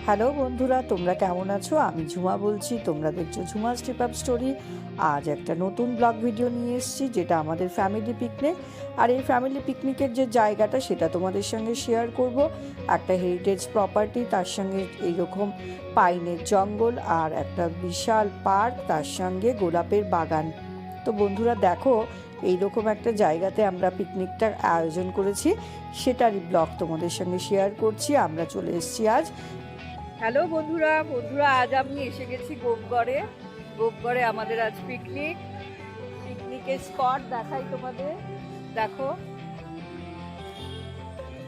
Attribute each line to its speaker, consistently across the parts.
Speaker 1: Hello বন্ধুরা, তোমরা কেমন আছো? আমি ঝুমা বলছি, তোমরা দেখছ ঝুমা স্টেপ আপ স্টোরি আজ একটা নতুন ব্লগ ভিডিও নিয়ে এসেছি, যেটা আমাদের ফ্যামিলি পিকনিক আর এই ফ্যামিলি পিকনিকের যে জায়গাটা, সেটা তোমাদের সঙ্গে শেয়ার করব। একটা হেরিটেজ প্রপার্টি তার সঙ্গে এইরকম পাইনের জঙ্গল আর একটা বিশাল পার্ক তার সঙ্গে গোলাপের বাগান। তো বন্ধুরা, দেখো, এইরকম একটা জায়গাতে আমরা পিকনিকটার আয়োজন করেছি। সেটারই ব্লগ তোমাদের সঙ্গে শেয়ার করছি। আমরা চলে এসেছি আজ হ্যালো বন্ধুরা বন্ধুরা, আজ আমি এসে গেছি গোপগড়ে। গোপগড়ে আমাদের আজ পিকনিক পিকনিকের স্পট দেখাই তোমাদের। দেখো,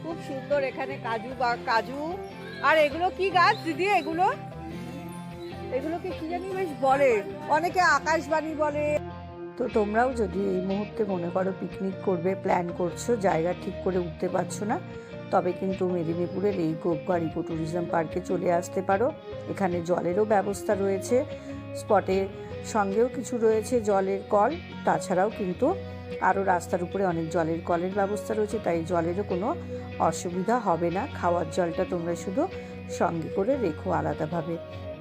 Speaker 1: খুব সুন্দর এখানে কাজু বা, কাজু। আর এগুলো কি গাছ দিদি, এগুলো? এগুলোকে কি জানি বেশ বলে। অনেকে আকাশবাণী বলে। তো তোমরাও যদি এই মুহূর্তে মনে করো পিকনিক করবে প্ল্যান করছ, জায়গা ঠিক করে উঠতে পারছ না তবে কিন্তু মেদিনীপুরের এই গোপগড় ইকো ট্যুরিজম পার্কে চলে আসতে পারো। এখানে জলেরও ব্যবস্থা রয়েছে। স্পটের সঙ্গেও কিছু রয়েছে জলের কল। তাছাড়াও কিন্তু আরও রাস্তার উপরে অনেক জলের কলের ব্যবস্থা রয়েছে, তাই জলেরও কোনো অসুবিধা হবে না। খাওয়ার জলটা তোমরা শুধু সঙ্গে করে রেখো আলাদাভাবে।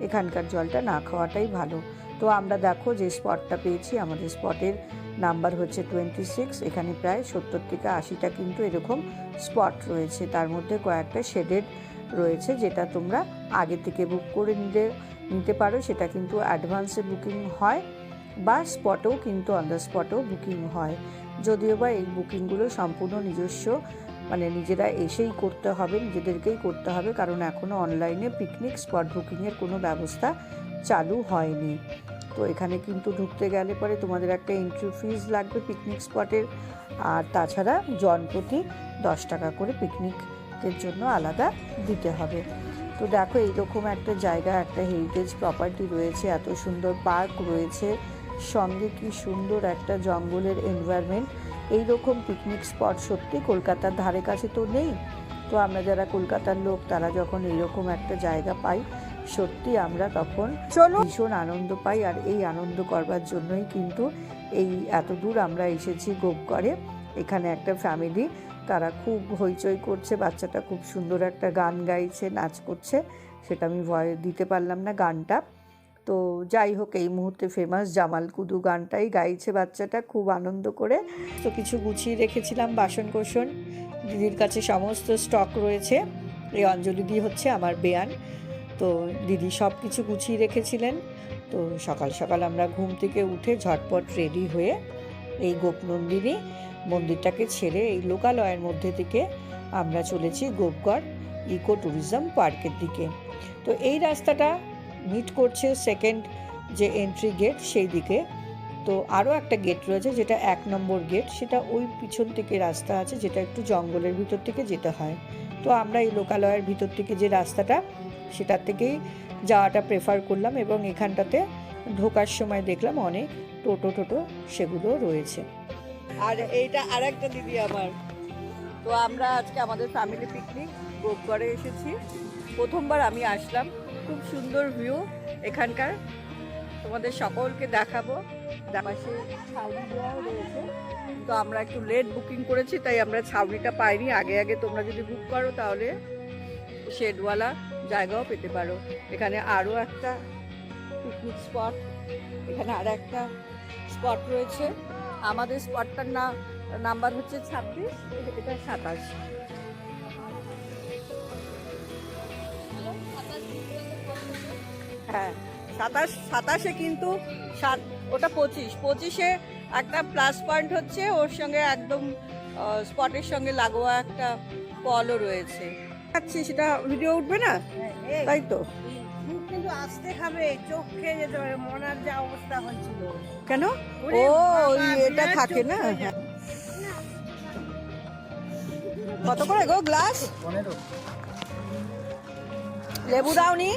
Speaker 1: এখানকার জলটা না খাওয়াটাই ভালো। তো আমরা দেখো যে স্পটটা পেয়েছি, আমাদের স্পটের নাম্বার হচ্ছে টোয়েন্টি সিক্স এখানে প্রায় সত্তর থেকে আশিটা কিন্তু এরকম স্পট রয়েছে। তার মধ্যে কয়েকটা শেডেড রয়েছে যেটা তোমরা আগে থেকে বুক করে নিলে, নিতে পারো। সেটা কিন্তু অ্যাডভান্সে বুকিং হয় বা স্পটেও কিন্তু অন দ্য স্পটেও বুকিং হয়। যদিও বা এই বুকিংগুলো সম্পূর্ণ নিজস্ব মানে নিজেরা এসেই করতে হবে, নিজেদেরকেই করতে হবে, কারণ এখনও অনলাইনে পিকনিক স্পট বুকিংয়ের কোনো ব্যবস্থা চালু হয়নি। তো এখানে কিন্তু ঢুকতে গেলে পরে তোমাদের একটা এন্ট্রি ফিজ লাগবে পিকনিক স্পটের আর তাছাড়া জনপ্রতি দশ টাকা করে পিকনিকের জন্য আলাদা দিতে হবে। তো দেখো এইরকম একটা জায়গা, একটা হেরিটেজ প্রপার্টি রয়েছে, এত সুন্দর পার্ক রয়েছে, সঙ্গে কি সুন্দর একটা জঙ্গলের এনভায়রনমেন্ট এইরকম পিকনিক স্পট সত্যি কলকাতার ধারে কাছে তো নেই। তো আমরা যারা কলকাতার লোক, তারা যখন এইরকম একটা জায়গা পাই সত্যি আমরা তখন
Speaker 2: চলো
Speaker 1: ভীষণ আনন্দ পাই, আর এই আনন্দ করবার জন্যই কিন্তু এই এত দূর আমরা এসেছি গোপগড়ে। এখানে একটা ফ্যামিলি তারা খুব হইচই করছে, বাচ্চাটা খুব সুন্দর একটা গান গাইছে, নাচ করছে, সেটা আমি ভয় দিতে পারলাম না গানটা। তো যাই হোক, এই মুহূর্তে ফেমাস জামাল কুদু গানটাই গাইছে বাচ্চাটা, খুব আনন্দ করে। তো কিছু গুছিয়ে রেখেছিলাম বাসন কোসন দিদির কাছে সমস্ত স্টক রয়েছে। এই অঞ্জলি দি হচ্ছে আমার বেয়ান। তো দিদি সব কিছু গুছিয়ে রেখেছিলেন। তো সকাল সকাল আমরা ঘুম থেকে উঠে ঝটপট রেডি হয়ে এই গোপনন্দিনী মন্দিরটাকে ছেড়ে এই লোকালয়ের মধ্যে থেকে আমরা চলেছি গোপগড় ইকো ট্যুরিজম পার্কের দিকে। তো এই রাস্তাটা মিট করছে সেকেন্ড যে এন্ট্রি গেট সেই দিকে। তো আরও একটা গেট রয়েছে যেটা এক নম্বর গেট সেটা ওই পিছন থেকে রাস্তা আছে যেটা একটু জঙ্গলের ভিতর থেকে যেতে হয়। তো আমরা এই লোকালয়ের ভিতর থেকে যে রাস্তাটা সেটার থেকেই যাওয়াটা প্রেফার করলাম এবং এখানটাতে ঢোকার সময় দেখলাম অনেক টোটো টোটো সেগুলো রয়েছে। আর এইটা আর একটা দিদি আমার। তো আমরা আজকে আমাদের ফ্যামিলি পিকনিক গোপগড়ে এসেছি। প্রথমবার আমি আসলাম। খুব সুন্দর ভিউ এখানকার। তোমাদের সকলকে দেখাবো। পাশে রয়েছে। তো আমরা একটু লেট বুকিং করেছি, তাই আমরা ছাউনিটা পাইনি। আগে আগে তোমরা যদি বুক করো তাহলে শেডওয়ালা জায়গাও পেতে পারো। এখানে আরও একটা পিকনিক স্পট এখানে আর একটা স্পট রয়েছে। আমাদের স্পটটার না নাম্বার হচ্ছে ছাব্বিশ, এটা সাতাশ। হ্যাঁ সাতাশ, সাতাশে কিন্তু সাত, ওটা পঁচিশ। পঁচিশে একটা প্লাস পয়েন্ট হচ্ছে, ওর সঙ্গে একদম স্পটের সঙ্গে লাগোয়া একটা কলও রয়েছে। আচ্ছা সেটা ভিডিও উঠবে না? তাই তো।
Speaker 2: কিন্তু আসতে খাবে চোখ খেয়ে যেতে পারে মনার যা অবস্থা হয়েছিল।
Speaker 1: কেন? ও এটা থাকে না?
Speaker 2: হ্যাঁ।
Speaker 1: কত করে গো গ্লাস? লেবু দাওনি?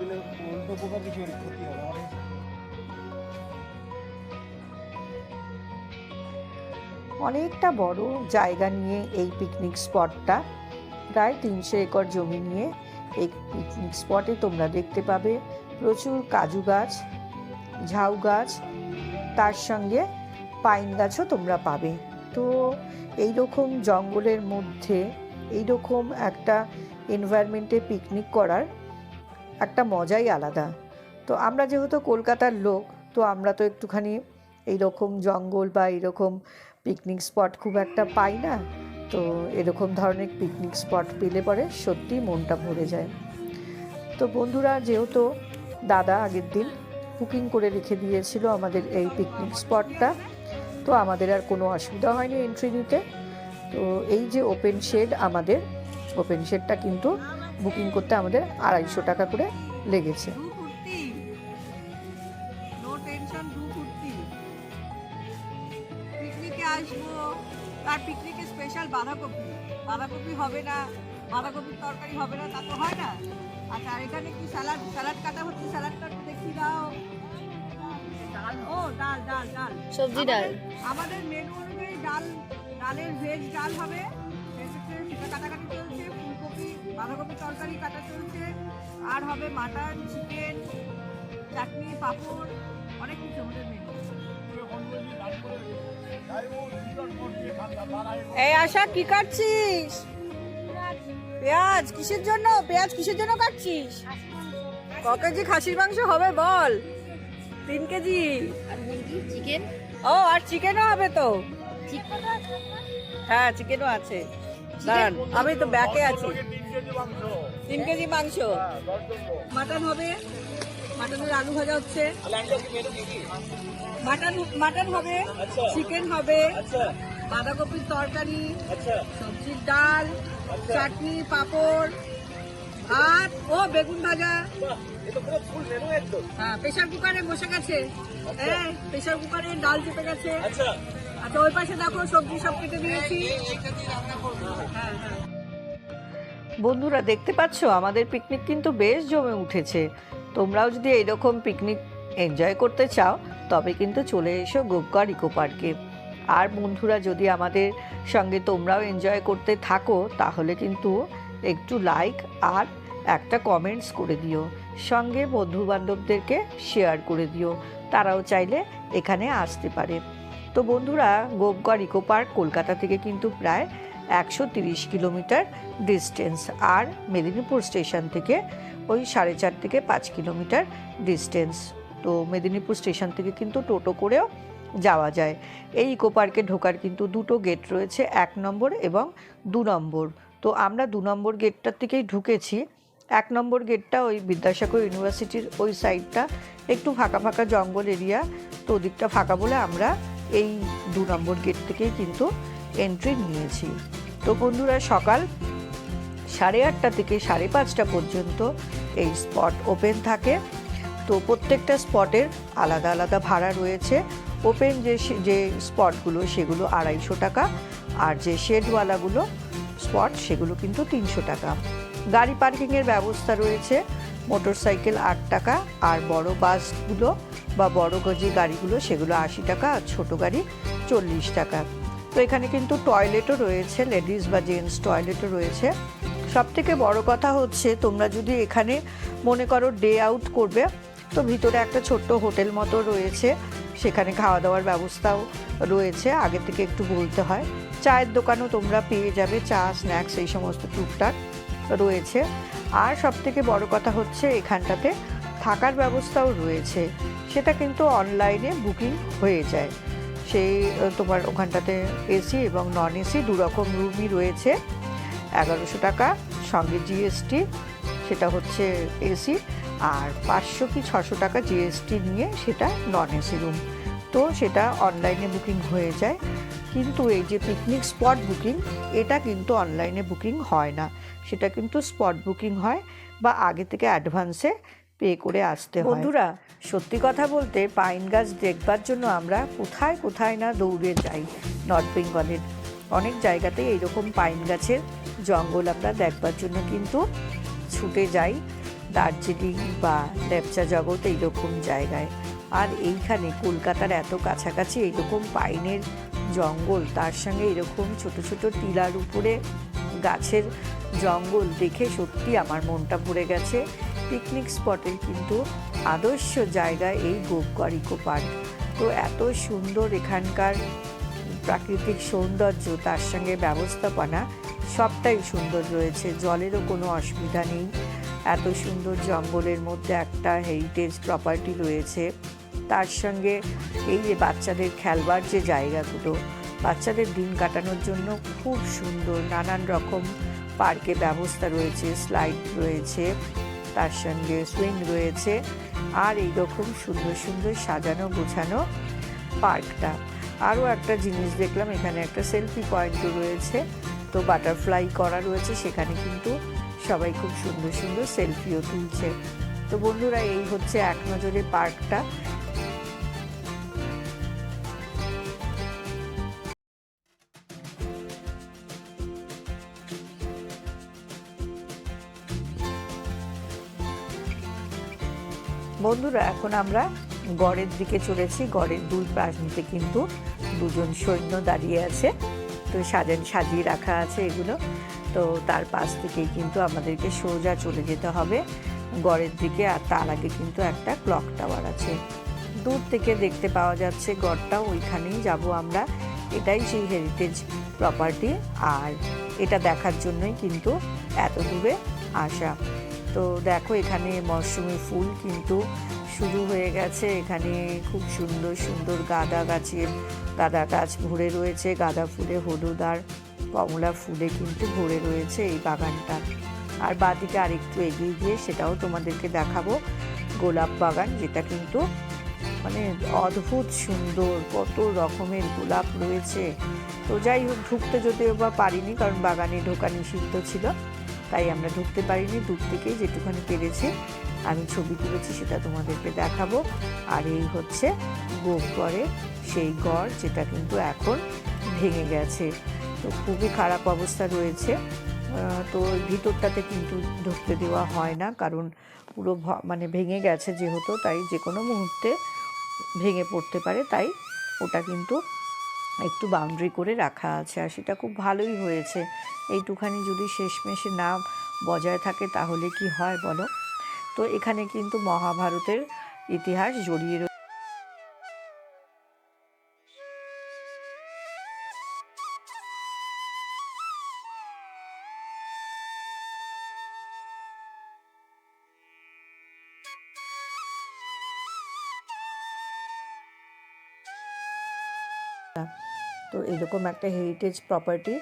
Speaker 3: দিলে উল্টো পোকা কিছু ক্ষতি হবে
Speaker 1: অনেকটা বড় জায়গা নিয়ে এই পিকনিক স্পটটা প্রায় তিনশো একর জমি নিয়ে এই পিকনিক স্পটে তোমরা দেখতে পাবে প্রচুর কাজু গাছ, ঝাউ গাছ, তার সঙ্গে পাইন গাছও তোমরা পাবে। তো এই রকম জঙ্গলের মধ্যে এই রকম একটা এনভায়রনমেন্টে পিকনিক করার একটা মজাই আলাদা। তো আমরা যেহেতু কলকাতার লোক, তো আমরা তো একটুখানি এই রকম জঙ্গল বা এরকম পিকনিক স্পট খুব একটা পাই না। তো এরকম ধরনের পিকনিক স্পট পেলে পরে সত্যি মনটা ভরে যায়। তো বন্ধুরা, যেহেতু দাদা আগের দিন বুকিং করে রেখে দিয়েছিল আমাদের এই পিকনিক স্পটটা তো আমাদের আর কোনো অসুবিধা হয়নি এন্ট্রি নিতে। তো এই যে ওপেন শেড আমাদের ওপেন শেডটা কিন্তু বুকিং করতে আমাদের আড়াইশো টাকা করে লেগেছে।
Speaker 2: তার পিকনিকে স্পেশাল বাঁধাকপি। বাঁধাকপি হবে না বাঁধাকপির তরকারি হবে না তা তো হয় না। আচ্ছা আর এখানে কি স্যালাড স্যালাড কাটা হচ্ছে স্যালাডটা একটু দেখিয়ে দাও। ডাল ও ডাল ডাল ডাল।
Speaker 4: সবজি ডাল।
Speaker 2: আমাদের- মেনু অনুযায়ী ডাল ডালের ভেজ ডাল হবে। সেটা কাটাকাটি চলছে ফুলকপি বাঁধাকপি তরকারি কাটা চলছে। আর হবে মাটন চিকেন চাটনি পাঁপড় অনেক কিছু আমাদের মেনু এই আশা কি কাটছিস? পেঁয়াজ কিসের জন্য? পেঁয়াজ কিসের জন্য কাটছিস? ক কেজি খাসির মাংস হবে বল। তিন কেজি।
Speaker 4: চিকেন
Speaker 2: ও আর চিকেনও হবে তো। হ্যাঁ চিকেনও আছে। দাঁড়ান আমি তো ব্যাকে আছি। তিন কেজি মাংস। মাটন হবে? মাটনের আলু ভাজা হচ্ছে। মাটন মাটন হবে চিকেন হবে বাঁধাকপির তরকারি সবজির ডাল চাটনি পাঁপড় ভাত ও বেগুন ভাজা। হ্যাঁ প্রেশার কুকারে বসে গেছে। হ্যাঁ প্রেশার কুকারে ডাল চেপে গেছে। আচ্ছা। ওই পাশে দেখো সবজি সব কেটে দিয়েছি। হ্যাঁ হ্যাঁ।
Speaker 1: বন্ধুরা দেখতে পাচ্ছ? আমাদের পিকনিক কিন্তু বেশ জমে উঠেছে। তোমরাও যদি এইরকম পিকনিক এনজয় করতে চাও, তবে কিন্তু চলে এসো গোপগড় ইকো পার্কে আর বন্ধুরা, যদি আমাদের সঙ্গে তোমরাও এনজয় করতে থাকো, তাহলে কিন্তু একটু লাইক আর একটা কমেন্টস করে দিও। সঙ্গে বন্ধু বান্ধবদেরকে শেয়ার করে দিও। তারাও চাইলে এখানে আসতে পারে। তো বন্ধুরা গোপগড় ইকো পার্ক কলকাতা থেকে কিন্তু প্রায় একশো তিরিশ কিলোমিটার ডিস্টেন্স আর মেদিনীপুর স্টেশন থেকে ওই সাড়ে চার থেকে পাঁচ কিলোমিটার ডিস্টেন্স তো মেদিনীপুর স্টেশন থেকে কিন্তু টোটো করেও যাওয়া যায়। এই ইকো পার্কে ঢোকার কিন্তু দুটো গেট রয়েছে, এক নম্বর এবং দু নম্বর। তো আমরা দু নম্বর গেটটার থেকেই ঢুকেছি। এক নম্বর গেটটা ওই বিদ্যাসাগর ইউনিভার্সিটির ওই সাইডটা একটু ফাঁকা ফাঁকা জঙ্গল এরিয়া তো ওদিকটা ফাঁকা বলে আমরা এই দু নম্বর গেট থেকেই কিন্তু এন্ট্রি নিয়েছি। তো বন্ধুরা, সকাল সাড়ে আটটা থেকে সাড়ে পাঁচটা পর্যন্ত এই স্পট ওপেন থাকে। তো প্রত্যেকটা স্পটের আলাদা আলাদা ভাড়া রয়েছে। ওপেন যে যে স্পটগুলো, সেগুলো আড়াইশো টাকা। আর যে শেডওয়ালাগুলো স্পট, সেগুলো কিন্তু তিনশো টাকা। গাড়ি পার্কিংয়ের ব্যবস্থা রয়েছে। মোটরসাইকেল আট টাকা। আর বড় বাসগুলো বা বড় যে গাড়িগুলো, সেগুলো আশি টাকা। আর ছোটো গাড়ি চল্লিশ টাকা। তো এখানে কিন্তু টয়লেটও রয়েছে, লেডিস বা জেন্টস টয়লেটও রয়েছে। সব থেকে বড় কথা হচ্ছে তোমরা যদি এখানে মনে করো ডে আউট করবে, তো ভিতরে একটা ছোট্ট হোটেল মতো রয়েছে। সেখানে খাওয়া দাওয়ার ব্যবস্থাও রয়েছে। আগে থেকে একটু বলতে হয়, চায়ের দোকানও তোমরা পেয়ে যাবে, চা স্ন্যাক্স এই সমস্ত টুকটাক রয়েছে। আর সব থেকে বড় কথা হচ্ছে এখানটাতে থাকার ব্যবস্থাও রয়েছে। সেটা কিন্তু অনলাইনে বুকিং হয়ে যায়। সেই তোমার ওখানটাতে এসি এবং নন এসি দু রকম রুমই রয়েছে। এগারোশো টাকা, সঙ্গে জিএসটি সেটা হচ্ছে এসি আর পাঁচশো কি ছশো টাকা জিএসটি নিয়ে সেটা নন এসি রুম তো সেটা অনলাইনে বুকিং হয়ে যায়। কিন্তু এই যে পিকনিক স্পট বুকিং এটা কিন্তু অনলাইনে বুকিং হয় না। সেটা কিন্তু স্পট বুকিং হয় বা আগে থেকে অ্যাডভান্সে পে করে আসতে হয়। বন্ধুরা, সত্যি কথা বলতে পাইন গাছ দেখবার জন্য আমরা কোথায় কোথায় না দৌড়ে যাই নর্থ বেঙ্গলের অনেক জায়গাতেই এইরকম পাইন গাছের জঙ্গল আমরা দেখবার জন্য কিন্তু ছুটে যাই দার্জিলিং বা লেপচা জগৎ এইরকম জায়গায়। আর এইখানে কলকাতার এত কাছাকাছি এইরকম পাইনের জঙ্গল, তার সঙ্গে এরকম ছোট ছোট টিলার উপরে গাছের জঙ্গল দেখে সত্যি আমার মনটা ভরে গেছে। পিকনিক স্পটের কিন্তু আদর্শ জায়গা এই গোপগড় ইকো পার্ক। তো এত সুন্দর এখানকার প্রাকৃতিক সৌন্দর্য, তার সঙ্গে ব্যবস্থাপনা সবটাই সুন্দর রয়েছে, জলেরও কোনো অসুবিধা নেই। এত সুন্দর জঙ্গলের মধ্যে একটা হেরিটেজ প্রপার্টি রয়েছে। তার সঙ্গে এই যে বাচ্চাদের খেলবার যে জায়গাগুলো, বাচ্চাদের দিন কাটানোর জন্য খুব সুন্দর নানান রকম পার্কে ব্যবস্থা রয়েছে স্লাইড রয়েছে, তার সঙ্গে সুইং রয়েছে আর এইরকম সুন্দর সুন্দর সাজানো গোছানো পার্কটা। আরও একটা জিনিস দেখলাম, এখানে একটা সেলফি পয়েন্টও রয়েছে। তো বাটারফ্লাই করা রয়েছে, সেখানে কিন্তু সবাই খুব সুন্দর সুন্দর সেলফিও তুলছে। তো বন্ধুরা, এই হচ্ছে এক নজরে পার্কটা। বন্ধুরা, এখন আমরা গড়ের দিকে চলেছি। গড়ের দুই প্রান্তে কিন্তু দুজন সৈন্য দাঁড়িয়ে আছে। তো সাজান সাজিয়ে রাখা আছে এগুলো। তো তার পাশ থেকেই কিন্তু আমাদেরকে সোজা চলে যেতে হবে গড়ের দিকে আর তার আগে কিন্তু একটা ক্লক টাওয়ার আছে। দূর থেকে দেখতে পাওয়া যাচ্ছে গড়টা, ওইখানেই যাব আমরা। এটাই সেই হেরিটেজ প্রপার্টি আর এটা দেখার জন্যই কিন্তু এত দূরে আসা। তো দেখো এখানে মরশুমি ফুল কিন্তু শুরু হয়ে গেছে। এখানে খুব সুন্দর সুন্দর গাঁদা গাছের, গাঁদা গাছ ভরে রয়েছে। গাঁদা ফুলে হলুদ আর কমলা ফুলে কিন্তু ভরে রয়েছে এই বাগানটা। আর বাদিকে আরেকটু এগিয়ে গিয়ে সেটাও তোমাদেরকে দেখাবো। গোলাপ বাগান, যেটা কিন্তু মানে অদ্ভুত সুন্দর, কত রকমের গোলাপ রয়েছে। তো যাই হোক, ঢুকতে যদিও বা পারিনি, কারণ বাগানে ঢোকা নিষিদ্ধ ছিল, তাই আমরা ঢুকতে পারিনি। দূর থেকেই যেটুখানি পেরেছি। আমি ছবি তুলেছি, সেটা তোমাদেরকে দেখাবো। আর এই হচ্ছে গোপগড়ের সেই গড় যেটা কিন্তু এখন ভেঙে গেছে। তো খুবই খারাপ অবস্থা রয়েছে। তো ভিতরটাতে কিন্তু ঢুকতে দেওয়া হয় না, কারণ পুরো মানে ভেঙে গেছে যেহেতু, তাই যে কোনো মুহূর্তে ভেঙে পড়তে পারে, তাই ওটা কিন্তু একটু বাউন্ডারি করে রাখা আছে। আর সেটা খুব ভালোই হয়েছে। এইটুখানি যদি শেষমেশে না বজায় থাকে, তাহলে কি হয় বলো? তো এখানে কিন্তু মহাভারতের ইতিহাস জড়িয়ে রয়েছে তো এরকম একটা হেরিটেজ প্রপার্টি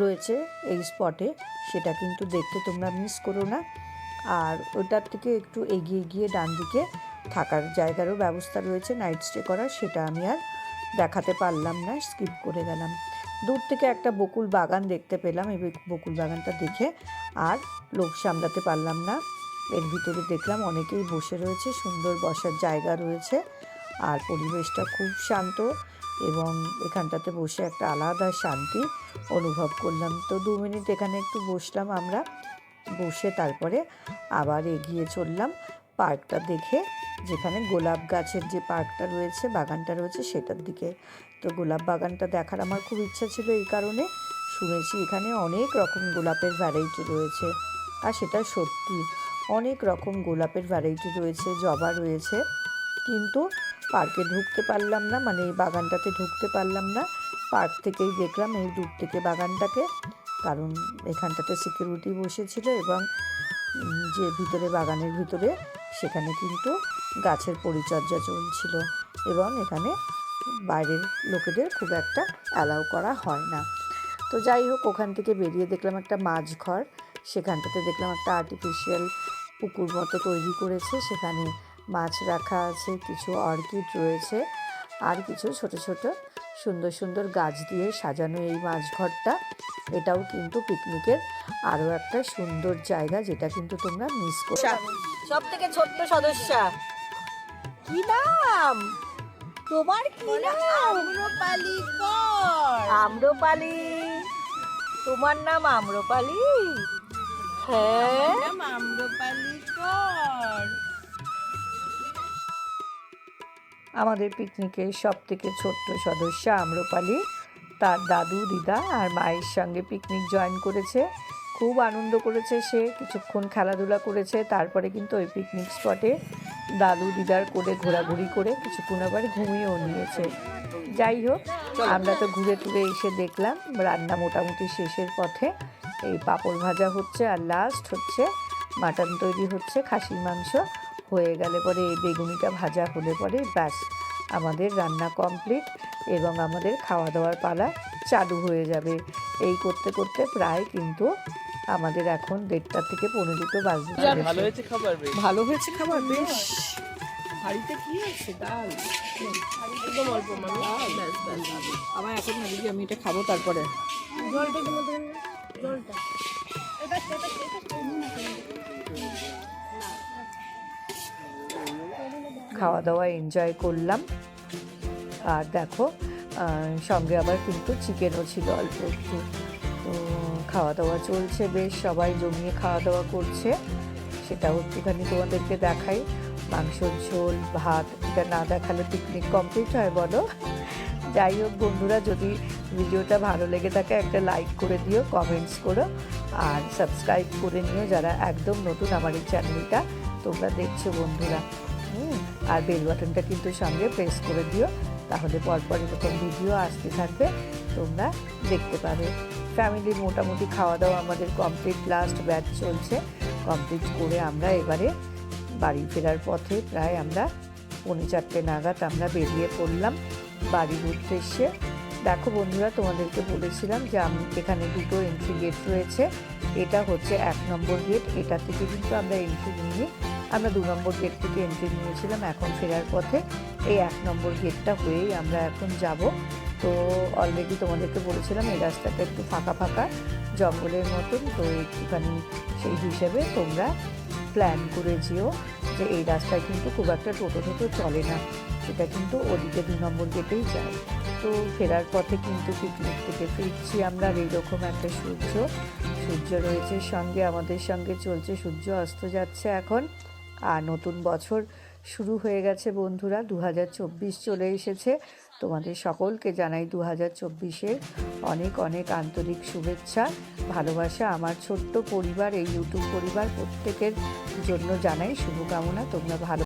Speaker 1: রয়েছে এই স্পটে সেটা কিন্তু দেখতে তোমরা মিস করো না। আর ওটার থেকে একটু এগিয়ে গিয়ে ডান দিকে থাকার জায়গারও ব্যবস্থা রয়েছে নাইট স্টে করার, সেটা আমি আর দেখাতে পারলাম না স্কিপ করে গেলাম। দূর থেকে একটা বকুল বাগান দেখতে পেলাম, এই বকুল বাগানটা দেখে আর লোক সামলাতে পারলাম না। এর ভিতরে দেখলাম অনেকেই বসে রয়েছে, সুন্দর বসার জায়গা রয়েছে আর পরিবেশটা খুব শান্ত এবং এখানটাতে বসে একটা আলাদা শান্তি অনুভব করলাম। তো দু মিনিট এখানে একটু বসলাম আমরা। বসে তারপরে আবার এগিয়ে চললাম পার্কটা দেখে, যেখানে গোলাপ গাছের যে পার্কটা রয়েছে, বাগানটা রয়েছে সেটার দিকে। তো গোলাপ বাগানটা দেখার আমার খুব ইচ্ছা ছিল এই কারণে। শুনেছি এখানে অনেক রকম গোলাপের ভ্যারাইটি রয়েছে। আর সেটা সত্যি, অনেক রকম গোলাপের ভ্যারাইটি রয়েছে, জবা রয়েছে। কিন্তু পার্কে ঢুকতে পারলাম না মানে এই বাগানটাতে ঢুকতে পারলাম না। পার্ক থেকেই দেখলাম এই দূর থেকে বাগানটাকে। কারণ এখানটাতে সিকিউরিটি বসেছিল এবং যে ভিতরে বাগানের ভিতরে, সেখানে কিন্তু গাছের পরিচর্যা চলছিল এবং এখানে বাইরের লোকেদের খুব একটা অ্যালাউ করা হয় না। তো যাই হোক, ওখান থেকে বেরিয়ে দেখলাম একটা মাছ ঘর সেখানটাতে দেখলাম একটা আর্টিফিশিয়াল পুকুর মতো তৈরি করেছে, সেখানে মাছ রাখা আছে, কিছু অর্কিড রয়েছে, আর কিছু ছোট ছোট সুন্দর সুন্দর গাছ দিয়ে সাজানো এই মাছ ঘরটা। এটাও কিন্তু পিকনিকের আরও একটা সুন্দর জায়গা যেটা কিন্তু তোমরা মিস করো
Speaker 2: সব থেকে ছোট্ট সদস্যা। কি নাম? তোমার কি নাম? আম্রপালি কর। আম্রপালি। তোমার নাম আম্রপালি? হ্যাঁ। আম্রপালি কর।
Speaker 1: আমাদের পিকনিকের সব থেকে ছোট্ট সদস্য আম্রপালি। তার দাদু দিদা আর মায়ের সঙ্গে পিকনিক জয়েন করেছে। খুব আনন্দ করেছে সে কিছুক্ষণ খেলাধুলা করেছে তারপরে কিন্তু ওই পিকনিক স্পটে দাদু দিদার করে ঘোরাঘুরি করে কিছুক্ষণ আবার ঘুমিয়েও নিয়েছে। যাই হোক আমরা তো ঘুরে টুরে এসে দেখলাম রান্না মোটামুটি শেষের পথে। এই পাঁপড় ভাজা হচ্ছে আর লাস্ট হচ্ছে মাটন তৈরি হচ্ছে খাসির মাংস। হয়ে গেলে পরে এই বেগুনিটা ভাজা হলে পরে ব্যাস আমাদের রান্না কমপ্লিট এবং আমাদের খাওয়া দাওয়ার পালা চালু হয়ে যাবে। এই করতে করতে প্রায় কিন্তু আমাদের এখন দেড়টা থেকে পনেরো দুটো বাজতে
Speaker 3: ভালো হয়েছে খাবার
Speaker 2: ভালো হয়েছে খাবার বেশ। হাড়িতে কি আছে ডাল।
Speaker 3: একদম অল্প
Speaker 2: আমার এখন দিদি আমি এটা খাব তারপরে।
Speaker 1: খাওয়া দাওয়া এনজয় করলাম। আর দেখো সঙ্গে আবার কিন্তু চিকেনও ছিল অল্প একটু। খাওয়া দাওয়া চলছে বেশ, সবাই জমিয়ে খাওয়া দাওয়া করছে। সেটাও একটুখানি তোমাদেরকে দেখাই। মাংসর ঝোল, ভাত, এটা না দেখালে পিকনিক কমপ্লিট হয় বলো। যাই হোক বন্ধুরা, যদি ভিডিওটা ভালো লেগে থাকে, একটা লাইক করে দিও কমেন্টস করো। আর সাবস্ক্রাইব করে নিও যারা একদম নতুন আমার এই চ্যানেলটা তোমরা দেখছ বন্ধুরা। আর বেল বাটনটা কিন্তু সঙ্গে প্রেস করে দিও। তাহলে পরপর এরকম ভিডিও আসতে থাকবে, তোমরা দেখতে পাবে। ফ্যামিলির মোটামুটি খাওয়া দাওয়া আমাদের কমপ্লিট লাস্ট ব্যাচ চলছে। কমপ্লিট করে আমরা এবারে বাড়ি ফেরার পথে প্রায় আমরা পৌনে চারটে নাগাদ আমরা বেরিয়ে পড়লাম বাড়ির উদ্দেশ্যে দেখো বন্ধুরা, তোমাদেরকে বলেছিলাম যে আমি এখানে দুটো এন্ট্রি গেট রয়েছে। এটা হচ্ছে এক নম্বর গেট এটা থেকে কিন্তু আমরা এন্ট্রি নিয়ে আমরা দু নম্বর গেট থেকে এন্ট্রি নিয়েছিলাম, এখন ফেরার পথে এই এক নম্বর গেটটা হয়েই আমরা এখন যাব। তো অলরেডি তোমাদেরকে বলেছিলাম, এই রাস্তাটা একটু ফাঁকা ফাঁকা, জঙ্গলের মতন, তো একটুখানি সেই হিসেবে তোমরা প্ল্যান করে যেও যে এই রাস্তায় কিন্তু খুব একটা টোটো টোটো চলে না। সেটা কিন্তু ওদিকে দু নম্বর গেটেই যায়। তো ফেরার পথে কিন্তু পিকনিক থেকে ফিরছি আমরা এইরকম একটা সূর্য। সূর্য রয়েছে সঙ্গে, আমাদের সঙ্গে চলছে সূর্য, অস্ত যাচ্ছে এখন। আর নতুন বছর শুরু হয়ে গেছে বন্ধুরা দু হাজার চব্বিশ চলে এসেছে। তোমাদের সকলকে জানাই দু হাজার চব্বিশের অনেক অনেক আন্তরিক শুভেচ্ছা, ভালোবাসা। আমার ছোট্ট পরিবার, এই ইউটিউব পরিবার প্রত্যেকের জন্য জানাই শুভকামনা। তোমরা ভালো